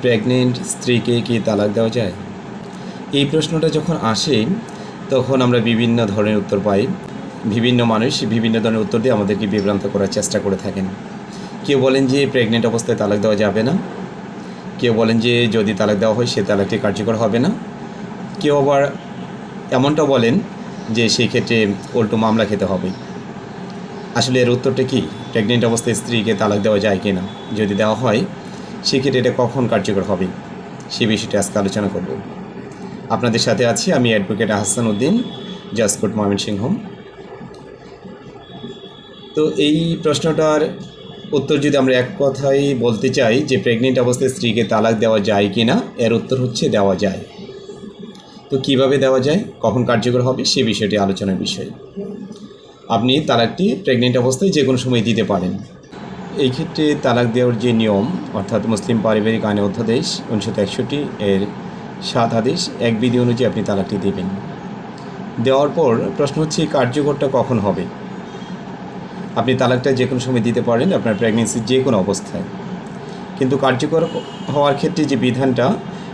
Pregnant স্ত্রীকে কি তালাক দেওয়া যায়? এই প্রশ্নটা যখন আসে, তখন আমরা বিভিন্ন ধরনের উত্তর পাই। বিভিন্ন মানুষ বিভিন্ন ধরনের উত্তর দিয়ে আমাদেরকে বিভ্রান্ত করার চেষ্টা করে থাকেন। কেউ বলেন যে প্রেগনেন্ট অবস্থায় তালাক দেওয়া যাবে না। কেউ বলেন যে যদি তালাক দেওয়া হয়, সে তালাকটি কার্যকর হবে না। কেউ আবার এমনটা বলেন যে সেই ক্ষেত্রে উল্টো মামলা খেতে হবে। আসলে এর উত্তরটা কি? প্রেগনেন্ট অবস্থায় স্ত্রীকে তালাক দেওয়া যায় কি না যদি দেওয়া হয় সেক্ষেত্রে এটা কখন কার্যকর হবে? সে বিষয়টি আজকে আলোচনা করব। আপনাদের সাথে আছি আমি অ্যাডভোকেট আহসান উদ্দিন জাসকোট ময়মনসিংহ। তো এই প্রশ্নটার উত্তর যদি আমরা এক কথাই বলতে চাই যে প্রেগনেন্ট অবস্থায় স্ত্রীকে তালাক দেওয়া যায় কি না এর উত্তর হচ্ছে দেওয়া যায়। তো কীভাবে দেওয়া যায়, কখন কার্যকর হবে, সে বিষয়টি আলোচনার বিষয়। আপনি তালাকটি প্রেগনেন্ট অবস্থায় যে কোনো সময় দিতে পারেন। এই ক্ষেত্রে তালাক দেওয়ার যে নিয়ম, অর্থাৎ মুসলিম পারিবারিক আইনে অধ্যাদেশ উনিশশো একষট্টি এর সাত আদেশ, এক বিধি অনুযায়ী আপনি তালাকটি দেবেন। দেওয়ার পর প্রশ্ন হচ্ছে কার্যকরটা কখন হবে? আপনি তালাকটা যে কোনো সময় দিতে পারেন আপনার প্রেগনেন্সির যে কোনো অবস্থায়। কিন্তু কার্যকর হওয়ার ক্ষেত্রে যে বিধানটা,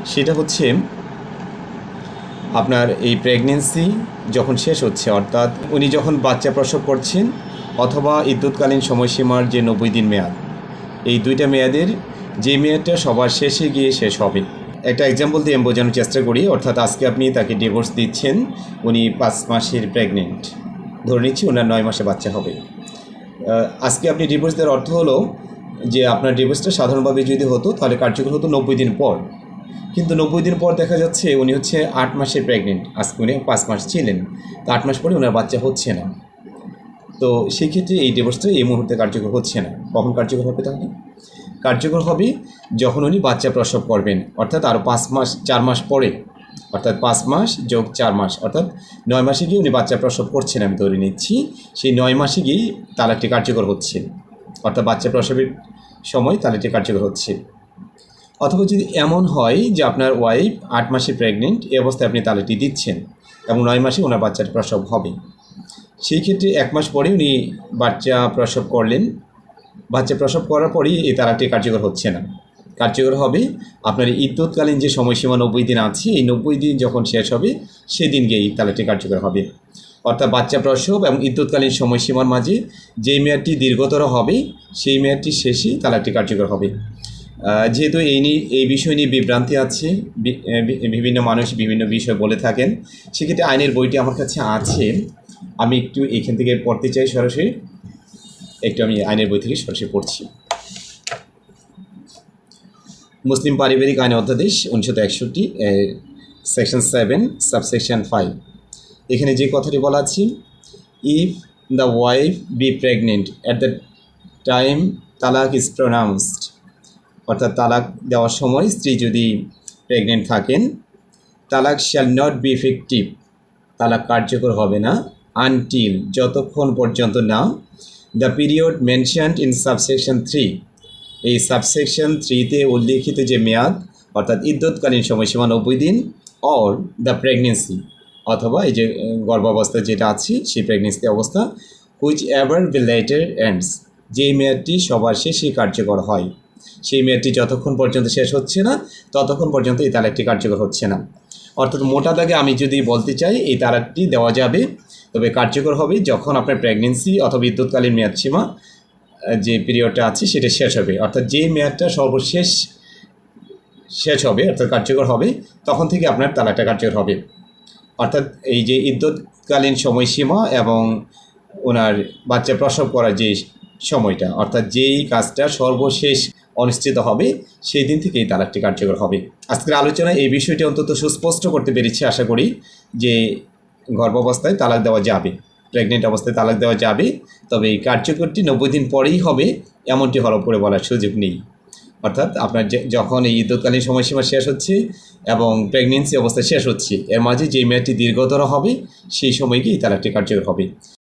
সেটা হচ্ছে আপনার এই প্রেগনেন্সি যখন শেষ হচ্ছে, অর্থাৎ উনি যখন বাচ্চা প্রসব করছেন অথবা ইদ্যুৎকালীন সময়সীমার যে নব্বই দিন মেয়াদ। এই দুইটা মেয়াদের যে মেয়াদটা সবার শেষে গিয়ে শেষ হবে। একটা এক্সাম্পল দিয়ে আমি বোঝানোর চেষ্টা করি, অর্থাৎ আজকে আপনি তাকে ডিভোর্স দিচ্ছেন, উনি পাঁচ মাসের প্রেগনেন্ট ধরে নিচ্ছি ওনার নয় মাসে বাচ্চা হবে। আজকে আপনি ডিভোর্স দেওয়ার অর্থ হলো যে আপনার ডিভোর্সটা সাধারণভাবে যদি হতো, তাহলে কার্যকর হতো নব্বই দিন পর। কিন্তু নব্বই দিন পর দেখা যাচ্ছে উনি হচ্ছে আট মাসের প্রেগনেন্ট আজকে উনি পাঁচ মাস ছিলেন। তো আট মাস পরে ওনার বাচ্চা হচ্ছে না। তো সেই ক্ষেত্রে এই ডিভোর্সটা এই মুহূর্তে কার্যকর হচ্ছে না। কখন কার্যকর হবে তাহলে? কার্যকর হবে যখন উনি বাচ্চা প্রসব করবেন, অর্থাৎ আরও পাঁচ মাস, চার মাস পরে। অর্থাৎ পাঁচ মাস যোগ চার মাস, অর্থাৎ নয় মাসে গিয়ে উনি বাচ্চা প্রসব করছেন আমি ধরে নিচ্ছি। সেই নয় মাসে গিয়েই তালাকটি কার্যকর হচ্ছে। অর্থাৎ বাচ্চা প্রসবের সময় তালাকটি কার্যকর হচ্ছে। অথবা যদি এমন হয় যে আপনার ওয়াইফ আট মাসে প্রেগনেন্ট এই অবস্থায় আপনি তালাকটি দিচ্ছেন এবং নয় মাসে ওনার বাচ্চার প্রসব হবে। সেই ক্ষেত্রে এক মাস পরে উনি বাচ্চা প্রসব করলেন। বাচ্চা প্রসব করার পরেই এই তালাকটি কার্যকর হচ্ছে না। কার্যকর হবে আপনার ইদ্যুৎকালীন যে সময়সীমা নব্বই দিন আছে, এই নব্বই দিন যখন শেষ হবে সেদিন গিয়ে এই তালাকটি কার্যকর হবে। অর্থাৎ বাচ্চা প্রসব এবং ইদ্যুৎকালীন সময়সীমার মাঝে যেই মেয়াদটি দীর্ঘতর হবে, সেই মেয়াদটি শেষেই তালাকটি কার্যকর হবে। যেহেতু এই নিয়ে, এই বিষয় নিয়ে বিভ্রান্তি আছে বিভিন্ন মানুষ বিভিন্ন বিষয় বলে থাকেন, সেক্ষেত্রে আইনের বইটি আমার কাছে আছে। আমি একটু এখান থেকে পড়তে চাই সরাসরি। একটু আমি আইনের বই থেকে সরাসরি পড়ছি। মুসলিম পারিবারিক আইন অধ্যাদেশ উনিশশো একষট্টি সেকশন সেভেন সাবসেকশন ফাইভ এখানে যে কথাটি বলা আছে if the wife be pregnant at the time talaq is pronounced অর্থাৎ তালাক দেওয়ার সময় স্ত্রী যদি প্রেগনেন্ট থাকেন, তালাক শ্যাল নট বি ইফেক্টিভ তালাক কার্যকর হবে না। আনটিল যতক্ষণ পর্যন্ত না the period mentioned in subsection three এই সাবসেকশন থ্রিতে উল্লিখিত যে মেয়াদ, অর্থাৎ ইদ্যৎকালীন সময়সীমা নব্বই দিন অর দ্য প্রেগনেন্সি অথবা এই যে গর্ভাবস্থা যেটা আছে, সেই প্রেগনেন্সি অবস্থা whichever be later ends যেই মেয়াদটি সবার শেষে কার্যকর হয়। সেই মেয়াদটি যতক্ষণ পর্যন্ত শেষ হচ্ছে না, ততক্ষণ পর্যন্ত এই তালাকটি কার্যকর হচ্ছে না। অর্থাৎ মোটা দাগে আমি যদি বলতে চাই, এই তালাকটি দেওয়া যাবে তবে কার্যকর হবে যখন আপনার প্রেগনেন্সি অথবা বিদ্যুৎকালীন মেয়াদ সীমা যে পিরিয়ডটা আছে সেটা শেষ হবে। অর্থাৎ যে মেয়াদটা সর্বশেষ শেষ হবে, অর্থাৎ কার্যকর হবে, তখন থেকে আপনার তালাকটা কার্যকর হবে। অর্থাৎ এই যে ইদ্যৎকালীন সময়সীমা এবং ওনার বাচ্চা প্রসব করার যে সময়টা, অর্থাৎ যেই কাজটা সর্বশেষ অনুষ্ঠিত হবে, সেই দিন থেকেই তালাকটি কার্যকর হবে। আজকের আলোচনায় এই বিষয়টি অন্তত সুস্পষ্ট করতে পেরেছি, আশা করি, যে গর্ভাবস্থায় তালাক দেওয়া যাবে। প্রেগনেন্ট অবস্থায় তালাক দেওয়া যাবে, তবে এই কার্যকরটি নব্বই দিন পরেই হবে, এমনটি হরপ করে বলার সুযোগ নেই। অর্থাৎ আপনার যখন এই ইদ্যৎকালীন সময়সীমা শেষ হচ্ছে এবং প্রেগনেন্সি অবস্থা শেষ হচ্ছে, এর মাঝে যে মেয়াদটি দীর্ঘতর হবে, সেই সময়কেই তালাকটি কার্যকর হবে।